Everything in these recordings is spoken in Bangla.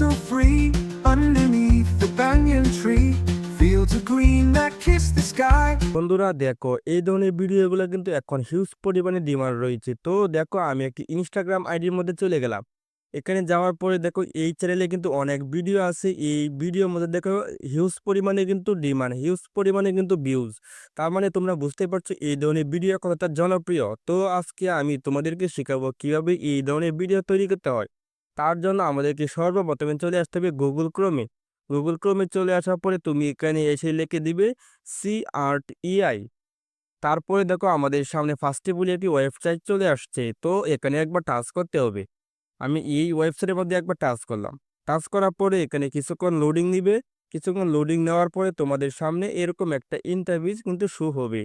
so free. Underneath the banyan tree. Fields of green that kiss the sky. বন্ধুরা, দেখো, এই ধরনের ভিডিওগুলো কিন্তু এখন হিউজ পরিমাণে ডিমান্ড রয়েছে। তো দেখো, আমি একটি ইনস্টাগ্রাম আইডির মধ্যে চলে গেলাম। এখানে যাওয়ার পরে দেখো, এই চ্যানেলে কিন্তু অনেক ভিডিও আছে। এই ভিডিওর মধ্যে দেখো হিউজ পরিমাণে কিন্তু ডিমান্ড হিউজ পরিমাণে কিন্তু ভিউজ তার মানে তোমরা বুঝতে পারছ, এই ধরনের ভিডিও কতটা জনপ্রিয়। তো আজকে আমি তোমাদেরকে শেখাবো কীভাবে এই ধরনের ভিডিও তৈরি করতে হয়। তার জন্য আমাদেরকে সর্বপ্রথমে চলে আসতে হবে গুগল ক্রোমে গুগল ক্রোমে চলে আসার পরে তুমি এখানে এসে লিখে দিবে সি আর্ট ইআই তারপরে দেখো আমাদের সামনে ফার্স্টে বলে একটি ওয়েবসাইট চলে আসছে, তো এখানে একবার টাচ করতে হবে। আমি এই ওয়েবসাইটের মধ্যে একবার টাচ করলাম। টাচ করার পরে এখানে কিছুক্ষণ লোডিং নিবে। কিছুক্ষণ লোডিং নেওয়ার পরে তোমাদের সামনে এরকম একটা ইন্টারভিউ কিন্তু শু হবে।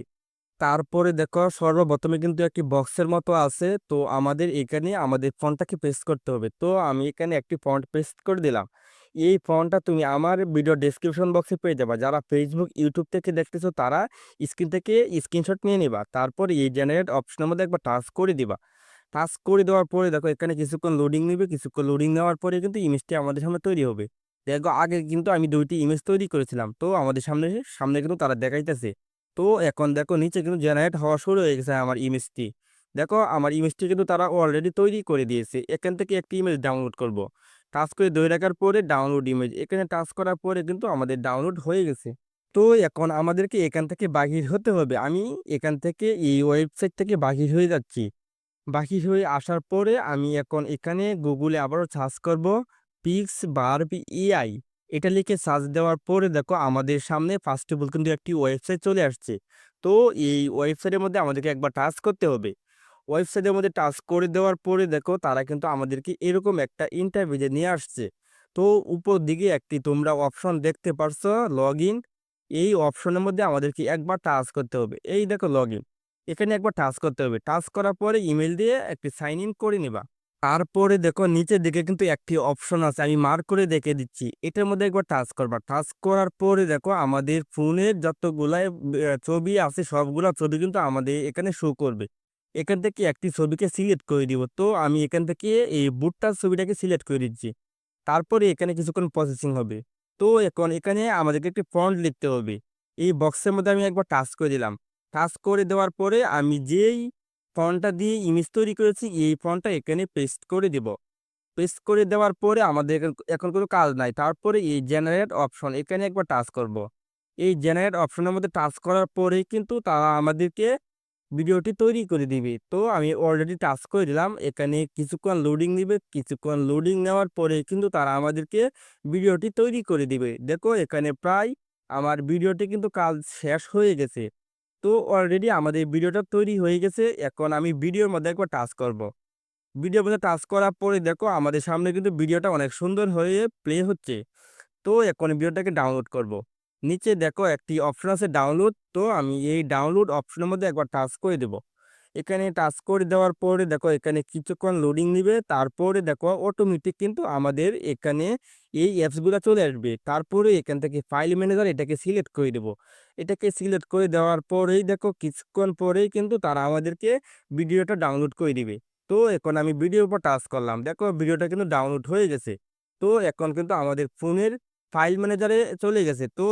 তারপরে দেখো সর্বপ্রথমে কিন্তু একটি বক্সের মতো আছে। তো আমাদের এখানে আমাদের ফন্টটাকে পেস্ট করতে হবে। তো আমি এখানে একটি ফন্ট পেস্ট করে দিলাম। এই ফন্টটা তুমি আমার ভিডিও ডেসক্রিপশন বক্সে পেয়ে যাবা। যারা ফেসবুক ইউটিউব থেকে দেখতেছো তারা স্ক্রিন থেকে স্ক্রিনশট নিয়ে নিবা। তারপর এই জেনারেট অপশনের মধ্যে একবার টাচ করে দিবা। টাচ করে দেওয়ার পরে দেখো এখানে কিছুক্ষণ লোডিং নেবে। কিছুক্ষণ লোডিং নেওয়ার পরে কিন্তু ইমেজটি আমাদের সামনে তৈরি হবে। দেখো আগে কিন্তু আমি দুইটি ইমেজ তৈরি করেছিলাম। তো আমাদের সামনে সামনে কিন্তু তারা দেখাইতেছে। তো এখন দেখো নিচে কিন্তু জেনারেট হওয়া শুরু হয়ে গেছে আমার ইমেজটি দেখো আমার ইমেজটি কিন্তু তারা অলরেডি তৈরি করে দিয়েছে। এখান থেকে একটি ইমেজ ডাউনলোড করব। টাচ করে ধরে রাখার পরে ডাউনলোড ইমেজ এখানে টাচ করার পরে কিন্তু আমাদের ডাউনলোড হয়ে গেছে। তো এখন আমাদেরকে এখান থেকে বাহির হতে হবে। আমি এখান থেকে এই ওয়েবসাইট থেকে বাহির হয়ে যাচ্ছি। বাহির হয়ে আসার পরে আমি এখন এখানে গুগলে আবারও সার্চ করব। পিক্স বার্ব ইআই এটা লিখে সার্চ দেওয়ার পরে দেখো আমাদের সামনে ফার্স্ট অফ অল কিন্তু একটি ওয়েবসাইট চলে আসছে। তো এই ওয়েবসাইটের মধ্যে আমাদেরকে একবার টাচ করতে হবে। ওয়েবসাইটের মধ্যে টাচ করে দেওয়ার পরে দেখো তারা কিন্তু আমাদেরকে এরকম একটা ইন্টারভিউতে নিয়ে আসছে। তো উপর দিকে একটি তোমরা অপশন দেখতে পারছ লগ ইন এই অপশনের মধ্যে আমাদেরকে একবার টাচ করতে হবে। এই দেখো লগ ইন এখানে একবার টাচ করতে হবে। টাচ করার পরে ইমেল দিয়ে একটি সাইন ইন করে নিবা। তারপরে দেখো নিচের দিকে কিন্তু একটি অপশন আছে, আমি মার্ক করে দেখে দিচ্ছি। এটার মধ্যে একবার টাচ করবা। টাচ করার পরে দেখো আমাদের ফোনের যতগুলাই ছবি আছে, সবগুলা ছবি কিন্তু আমাদের এখানে শো করবে। এখান থেকে একটি ছবিকে সিলেক্ট করে দিব। তো আমি এখান থেকে এই বুটটার ছবিটাকে সিলেক্ট করে দিচ্ছি। তারপরে এখানে কিছুক্ষণ প্রসেসিং হবে। তো এখন এখানে আমাদেরকে একটি ফন্ট লিখতে হবে। এই বক্সের মধ্যে আমি একবার টাচ করে দিলাম। টাচ করে দেওয়ার পরে আমি যেই ফন্টটা দিয়ে ইমেজ তৈরি করেছি, এই ফন্টটা এখানে পেস্ট করে দিব। পেস্ট করে দেওয়ার পরে আমাদের এখন- কোনো কাজ নাই। তারপরে এই জেনারেট অপশন এখানে একবার টাচ করব। এই জেনারেট অপশনের মধ্যে টাচ করার পরেই কিন্তু তারা আমাদেরকে ভিডিওটি তৈরি করে দিবে। তো আমি অলরেডি টাচ করে দিলাম। এখানে কিছুক্ষণ লোডিং দিবে। কিছুক্ষণ লোডিং নেওয়ার পরে কিন্তু তারা আমাদেরকে ভিডিওটি তৈরি করে দিবে। দেখো এখানে প্রায় আমার ভিডিওটি কিন্তু কাজ শেষ হয়ে গেছে। তো অলরেডি আমাদের ভিডিওটা তৈরি হয়ে গেছে। এখন আমি ভিডিওর মধ্যে একবার টাচ করব। ভিডিওর মধ্যে টাচ করার পরে দেখো, আমাদের সামনে কিন্তু ভিডিওটা অনেক সুন্দর হয়ে প্লে হচ্ছে। তো এখন ভিডিওটাকে ডাউনলোড করব। নিচে দেখো, একটি অপশন আছে ডাউনলোড তো আমি এই ডাউনলোড অপশনের মধ্যে একবার টাচ করে দেব। এখানে টাচ করে দেওয়ার পরে দেখো এখানে কিছুক্ষণ লোডিং নিবে, তারপরে দেখো অটোমেটিক কিন্তু আমাদের এখানে এই অ্যাপসগুলো চলে আসবে। তারপরে এখান থেকে ফাইল ম্যানেজার এটাকে সিলেক্ট করে দেবো। এটাকে সিলেক্ট করে দেওয়ার পরেই দেখো কিছুক্ষণ পরেই কিন্তু তারা আমাদেরকে ভিডিওটা ডাউনলোড করে দিবে। তো এখন আমি ভিডিওর উপর টাচ করলাম। দেখো ভিডিওটা কিন্তু ডাউনলোড হয়ে গেছে। তো এখন কিন্তু আমাদের ফোনের ফাইল ম্যানেজারে চলে গেছে। তো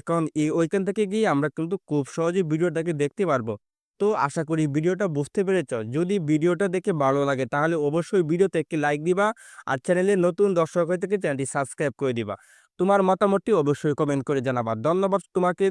এখন ওইখান থেকে গিয়ে আমরা কিন্তু খুব সহজেই ভিডিওটাকে দেখতে পারব। তো আশা করি ভিডিওটা বুঝতে পেরেছ। যদি ভিডিওটা দেখে ভালো লাগে তাহলে অবশ্যই ভিডিওতে একটি লাইক দিবা আর চ্যানেলে নতুন দর্শক হয়ে থেকে চ্যানেলটি সাবস্ক্রাইব করে দিবা। তোমার মতামতটি অবশ্যই কমেন্ট করে জানাবা। ধন্যবাদ তোমাকে।